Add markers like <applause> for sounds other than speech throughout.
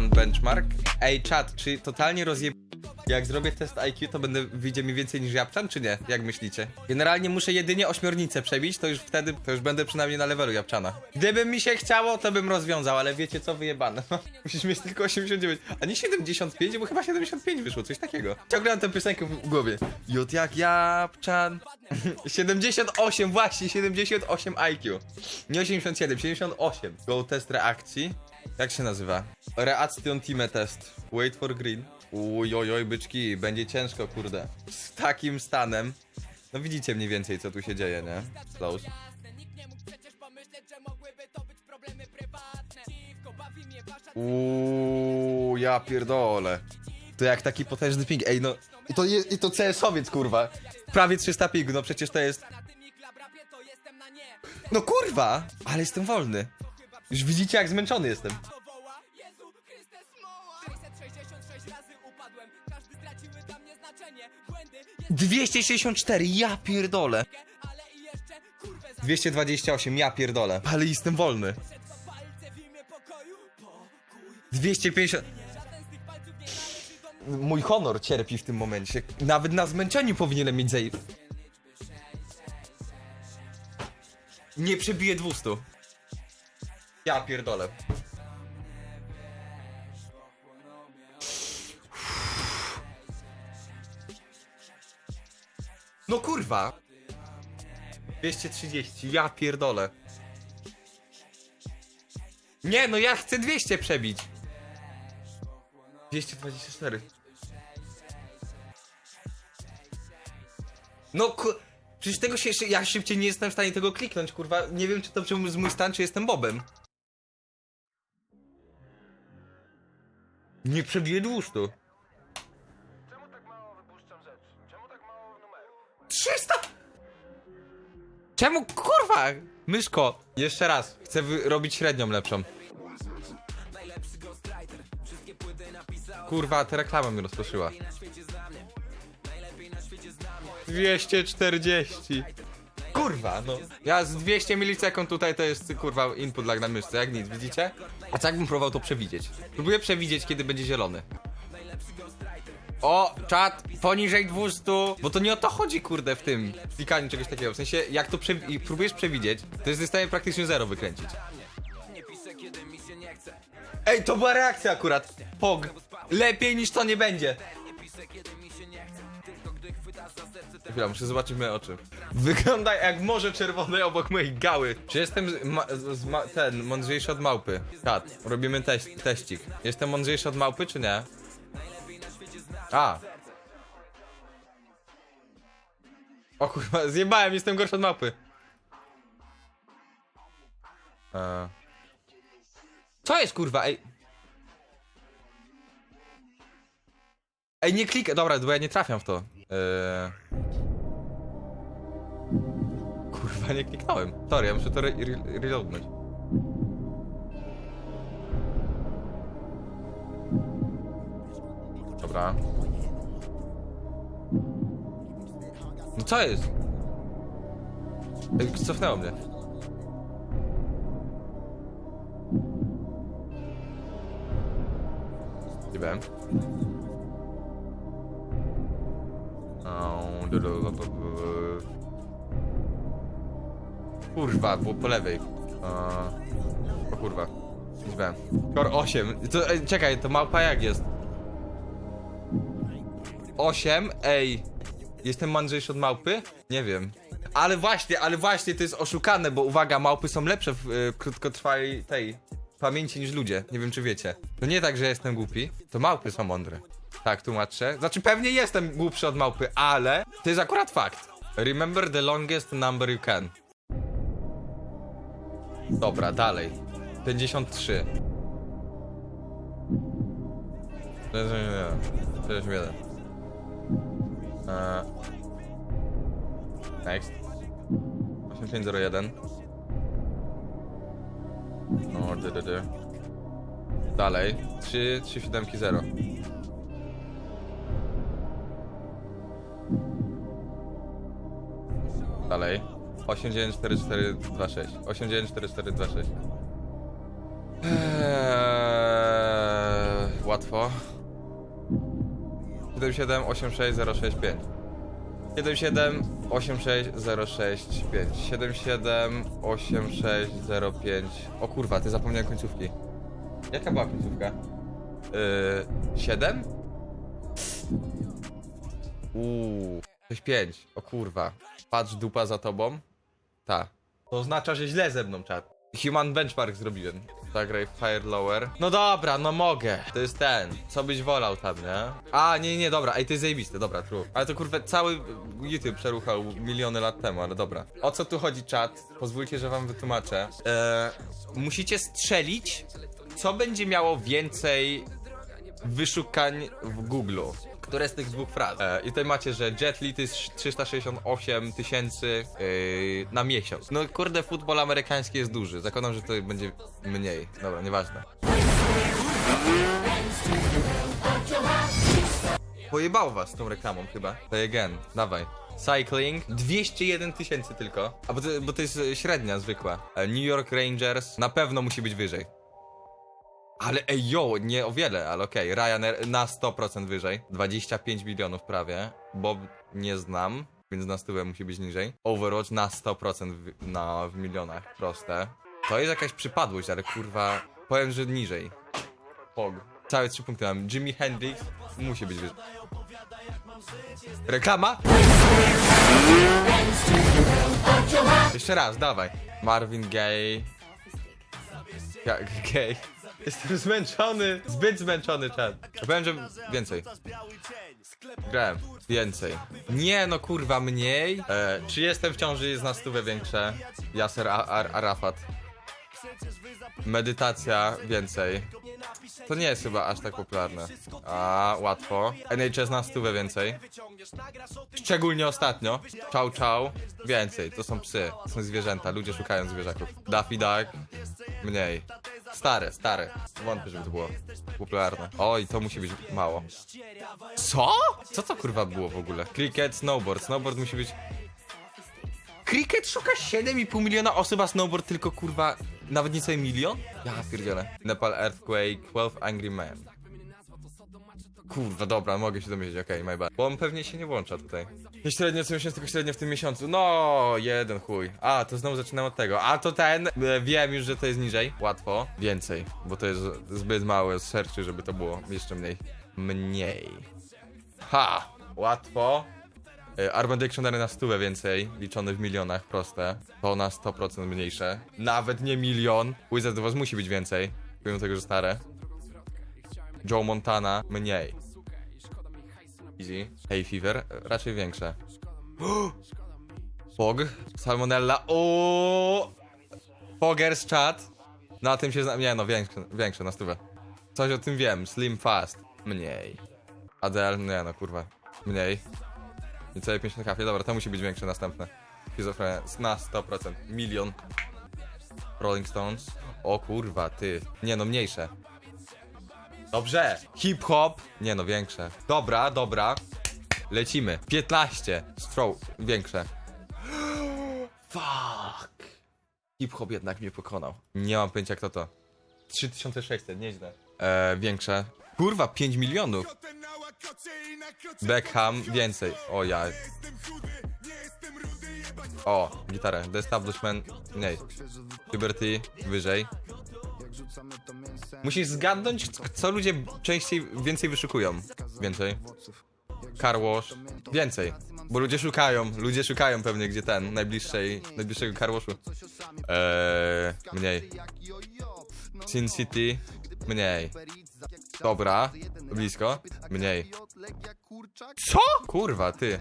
one benchmark. Ej, czat, czy totalnie rozje... Jak zrobię test IQ, to będę widzieć mi więcej niż Japczan, czy nie? Jak myślicie? Generalnie muszę jedynie ośmiornicę przebić, to już wtedy, to już będę przynajmniej na levelu Japczana. Gdyby mi się chciało, to bym rozwiązał, ale wiecie co, wyjebane. <laughs> Musisz mieć tylko 89, a nie 75, bo chyba 75 wyszło, coś takiego. Ciągle mam tę piosenkę w głowie. Jut jak Japczan. <laughs> 78, właśnie, 78 IQ. Nie 87, 78. Go test reakcji. Jak się nazywa? Reaction Team Test. Wait for green. Uj, oj, oj, byczki, będzie ciężko, kurde. Z takim stanem. No widzicie mniej więcej, co tu się dzieje, nie? Close. Uuu, ja pierdolę. To jak taki potężny ping, ej no. I to, i to CS-owiec, kurwa. Prawie 300 pingu, no przecież to jest... No kurwa! Ale jestem wolny. Już widzicie, jak zmęczony jestem. 264, ja pierdolę. 228, ja pierdolę. Ale jestem wolny. 250. Mój honor cierpi w tym momencie. Nawet na zmęczeniu powinienem mieć zej. Nie przebiję 200. Ja pierdolę. No kurwa. 230, ja pierdolę. Nie, no ja chcę 200 przebić. 224. No ku... Przecież tego się. Ja szybciej nie jestem w stanie tego kliknąć, kurwa. Nie wiem, czy to przez mój stan, czy jestem Bobem. Tak mało numerów? 300! Czemu kurwa? Myszko, jeszcze raz. Chcę robić średnią lepszą. Kurwa, ta reklama mnie rozproszyła. 240. Kurwa, no. Ja z 200 milisekund tutaj to jest kurwa input lag na myszce, jak nic, widzicie? A co jakbym próbował to przewidzieć? Próbuję przewidzieć, kiedy będzie zielony. O, czat, poniżej 200, bo to nie o to chodzi, kurde, w tym klikaniu czegoś takiego. W sensie, jak to i próbujesz przewidzieć, to jest w stanie praktycznie zero wykręcić. Ej, to była reakcja akurat. Pog. Lepiej niż to nie będzie. Chwila, muszę zobaczyć moje oczy. Wygląda jak morze czerwone obok mojej gały. Czy jestem z, ma, z, ma, ten mądrzejszy od małpy? Kat, robimy teś, teścik. Jestem mądrzejszy od małpy, czy nie? A. O kurwa, zjebałem, jestem gorszy od małpy. E. Co jest kurwa, ej? Ej, nie klikaj, dobra, bo ja nie trafiam w to. Eee... Kurwa, nie kliknąłem. Sorry, ja muszę to re re reloadnąć. Dobra. No co jest? Cofnęło mnie. Nie byłem. Kurwa, było po lewej. O kurwa. Byłem. Kor 8. To, ej, czekaj, to małpa jak jest? 8, ej. Jestem mądrzejszy od małpy? Nie wiem. Ale właśnie, ale właśnie to jest oszukane, bo uwaga, małpy są lepsze w y, krótkotrwałej tej pamięci niż ludzie. Nie wiem czy wiecie. To nie tak, że jestem głupi, to małpy są mądre. Tak, tłumaczę. Znaczy pewnie jestem głupszy od małpy, ale to jest akurat fakt. Remember the longest number you can. Dobra, dalej. 53. 61. Eee. Next. 8501. O, dy, dy, dy. Dalej. 3, 3, 7, 0. Dalej. 894426. 894426. Eee... Łatwo. 7786065 7786065 778605 O kurwa, ty zapomniałem końcówki. Jaka była końcówka? Yy, 7? Uuu, 65. O kurwa. Patrz dupa za tobą. Ta. To oznacza, że źle ze mną czat. Human benchmark zrobiłem. Zagraj Fire Lower. No dobra, no mogę. To jest ten. Co byś wolał tam, nie? A, nie, nie, dobra. Ej, to jest zajebiste, dobra, true. Ale to kurwa, cały YouTube przeruchał miliony lat temu, ale dobra. O co tu chodzi, czat? Pozwólcie, że wam wytłumaczę. Eee, musicie strzelić, co będzie miało więcej wyszukań w Google. Które z tych dwóch fraz? E, I tutaj macie, że Jet Li to jest 368 tysięcy yy, na miesiąc. No kurde, futbol amerykański jest duży. Zakładam, że to będzie mniej. Dobra, nieważne. Pojebało was tą reklamą chyba. Play again, dawaj. Cycling, 201 tysięcy tylko. A bo to, bo to jest średnia zwykła. E, New York Rangers na pewno musi być wyżej. Ale ej, yo, nie o wiele, ale okej. Ryanair na 100% wyżej. 25 milionów prawie. Bob nie znam, więc na stówę musi być niżej. Overwatch na 100% w, na, w milionach. Proste. To jest jakaś przypadłość, ale kurwa, powiem, że niżej. Pog. Całe trzy punkty mam. Jimi Hendrix musi być wyżej. Reklama? Jeszcze raz, dawaj. Marvin Gaye. Jak gay. Jestem zmęczony. Zbyt zmęczony czat. Powiem, że więcej. Grałem. Więcej. Nie no kurwa, mniej. E, czy jestem w ciąży jest na stówę większe? Yasser A- Ar Arafat. Medytacja więcej. To nie jest chyba aż tak popularne. A, łatwo. NHS na stówę więcej. Szczególnie ostatnio. Czał czał. Więcej. To są psy. To są zwierzęta. Ludzie szukają zwierzaków. Daffy Duck. Mniej. Stare, stare. Wątpię, żeby to było popularne. Oj, to musi być mało. Co? Co to kurwa było w ogóle? Cricket, snowboard. Snowboard musi być... Cricket szuka 7,5 miliona osób, a snowboard tylko kurwa... Nawet nie cały milion? Ja pierdzielę. Nepal Earthquake, 12 Angry Men. Kurwa, dobra, mogę się domyślić, okej, my bad. Bo on pewnie się nie włącza tutaj. Nie średnio co miesiąc, tylko średnio w tym miesiącu. No, jeden chuj. A, to znowu zaczynam od tego. A to ten, e, wiem już, że to jest niżej. Łatwo. Więcej, bo to jest zbyt małe serczy, żeby to było jeszcze mniej. Mniej. Ha! Łatwo. E, Dictionary na stówę więcej, liczone w milionach, proste. To na 100% mniejsze. Nawet nie milion. Wizard Oz musi być więcej, pomimo tego, że stare. Joe Montana mniej. Easy. Hey Fever raczej większe. <gasps> Fog. Salmonella. O. Fogers chat. Na tym się znam. Nie no, większe, większe na stówę. Coś o tym wiem. Slim Fast. Mniej. Adele. Nie no, kurwa. Mniej. Niecałe 5 na kafie. Dobra, to musi być większe następne. Schizofrenia. Na 100%. Milion. Rolling Stones. O kurwa, ty. Nie no, mniejsze. Dobrze. Hip-hop. Nie no, większe. Dobra, dobra. Lecimy. 15. Stroke. Większe. <gasps> Fuck. Hip-hop jednak mnie pokonał. Nie mam pojęcia kto to. 3600, nieźle. Eee, większe. Kurwa, 5 milionów. Beckham, więcej. O ja. O, gitarę. The Establishment, mniej. Liberty, wyżej. Musisz zgadnąć, co ludzie częściej, więcej wyszukują. Więcej. Car. Więcej. Bo ludzie szukają, ludzie szukają pewnie gdzie ten, najbliższej, najbliższego car. Eee, mniej. Sin City, mniej. Dobra, blisko, mniej. Co? Kurwa, ty.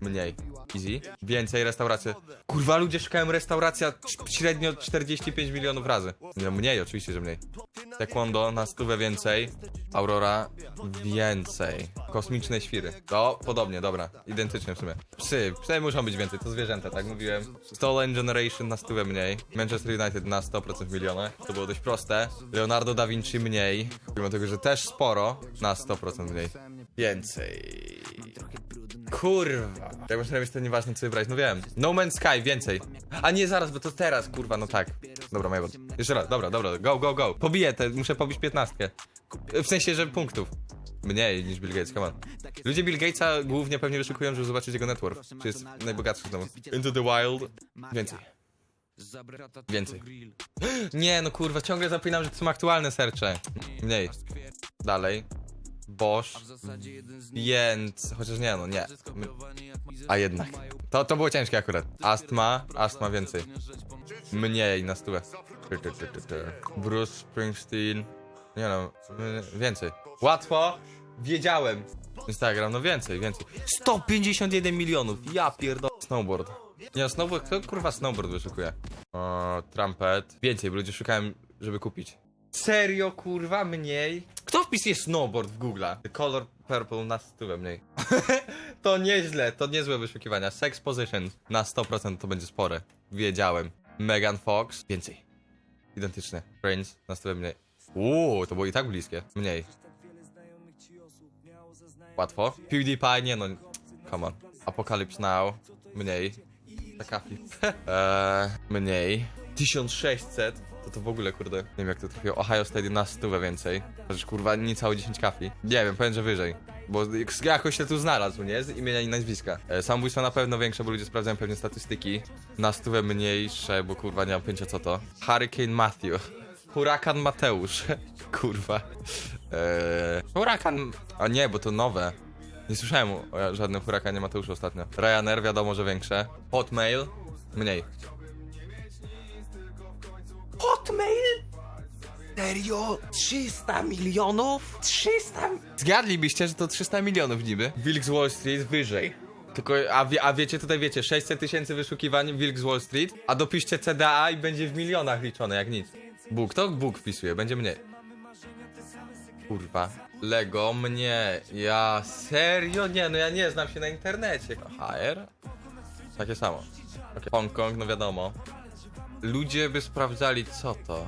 Mniej. Easy. Więcej restauracji. Kurwa, ludzie szukają restauracja średnio 45 milionów razy. Nie, mniej, oczywiście, że mniej. Taekwondo na stówę więcej. Aurora więcej. Kosmiczne świry. To podobnie, dobra. Identycznie w sumie. Psy. Psy muszą być więcej, to zwierzęta, tak mówiłem. Stolen Generation na stówę mniej. Manchester United na 100% w milionach. To było dość proste. Leonardo da Vinci mniej. Mimo tego, że też sporo. Na 100% mniej. Więcej. Kurwa. Jak można być to nieważne co wybrać, no wiem. No Man's Sky, więcej. A nie zaraz, bo to teraz, kurwa, no tak. Dobra, bad. Jeszcze raz, dobra, dobra, go, go, go. Pobiję te, muszę pobić 15. W sensie, że punktów. Mniej niż Bill Gates, come on. Ludzie Bill Gatesa głównie pewnie wyszukują, żeby zobaczyć jego net worth. Czy jest najbogatszy znowu. Into the Wild. Więcej. Więcej. <gasps> Nie, no kurwa, ciągle zapominam, że to są aktualne sercze. Mniej. Dalej. Bosch. Więc. Chociaż nie, no nie. A jednak. To, to było ciężkie akurat. Astma. Astma więcej. Mniej na stówę. Bruce Springsteen. Nie no, więcej. Łatwo. Wiedziałem. Instagram, no więcej, więcej. 151 milionów. Ja pierdolę. Snowboard. Nie no, snowboard, kto kurwa snowboard wyszukuje? O, trumpet. Więcej, bo ludzie szukałem, żeby kupić. Serio, kurwa, mniej? Kto wpisuje snowboard w Google'a? The color purple na stówę mniej. <laughs> to nieźle, to niezłe wyszukiwania. Sex position na 100% to będzie spore. Wiedziałem. Megan Fox. Więcej. Identyczne. Prince na stówę mniej. Uuu, to było i tak bliskie. Mniej. Łatwo. PewDiePie, nie no. Come on. Apocalypse Now. Mniej. Taka <laughs> eee, mniej. 1600. To to w ogóle, kurde. Nie wiem jak to trafiło. Ohio State na stówę więcej. Chociaż kurwa niecałe 10 kafli. Nie wiem, powiem, że wyżej. Bo jak- jakoś się tu znalazł, nie? Z imienia i nazwiska. E, samobójstwo na pewno większe, bo ludzie sprawdzają pewnie statystyki. Na stówę mniejsze, bo kurwa nie mam pojęcia co to. Hurricane Matthew. Hurakan Mateusz. <laughs> kurwa. Eee, hurakan... A nie, bo to nowe. Nie słyszałem o żadnym hurakanie Mateuszu ostatnio. Ryanair wiadomo, że większe. Hotmail mniej. Hotmail? Serio? 300 milionów? 300? Zgadlibyście, że to 300 milionów niby? Wilk z Wall Street wyżej. Tylko, a, wie, a wiecie, tutaj wiecie, 600 tysięcy wyszukiwań Wilk z Wall Street, a dopiszcie CDA i będzie w milionach liczone, jak nic. Bóg, to Bóg wpisuje, będzie mniej. Kurwa. Lego mnie. Ja serio? Nie, no ja nie znam się na internecie. HR? Takie samo. Okay. Hongkong, no wiadomo. Ludzie by sprawdzali co to.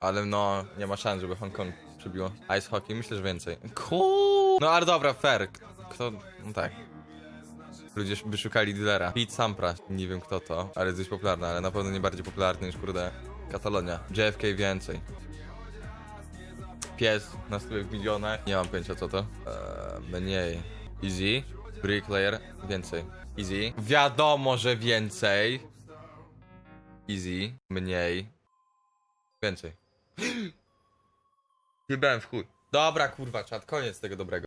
Ale no, nie ma szans, żeby Hongkong przybiło. Ice hockey, myślę, że więcej. Cool. No ale dobra, fair. Kto? No tak. Ludzie by szukali dealera. Pete Sampras. Nie wiem kto to, ale jest dość popularny, ale na pewno nie bardziej popularny niż kurde Katalonia. JFK więcej. Pies na stówek milionach. Nie mam pojęcia co to. Eee, mniej. Easy. Bricklayer. Więcej. Easy. Wiadomo, że więcej. Easy. Mniej. Więcej. <gasps> Jebałem w chuj. Dobra, kurwa, czat, koniec tego dobrego.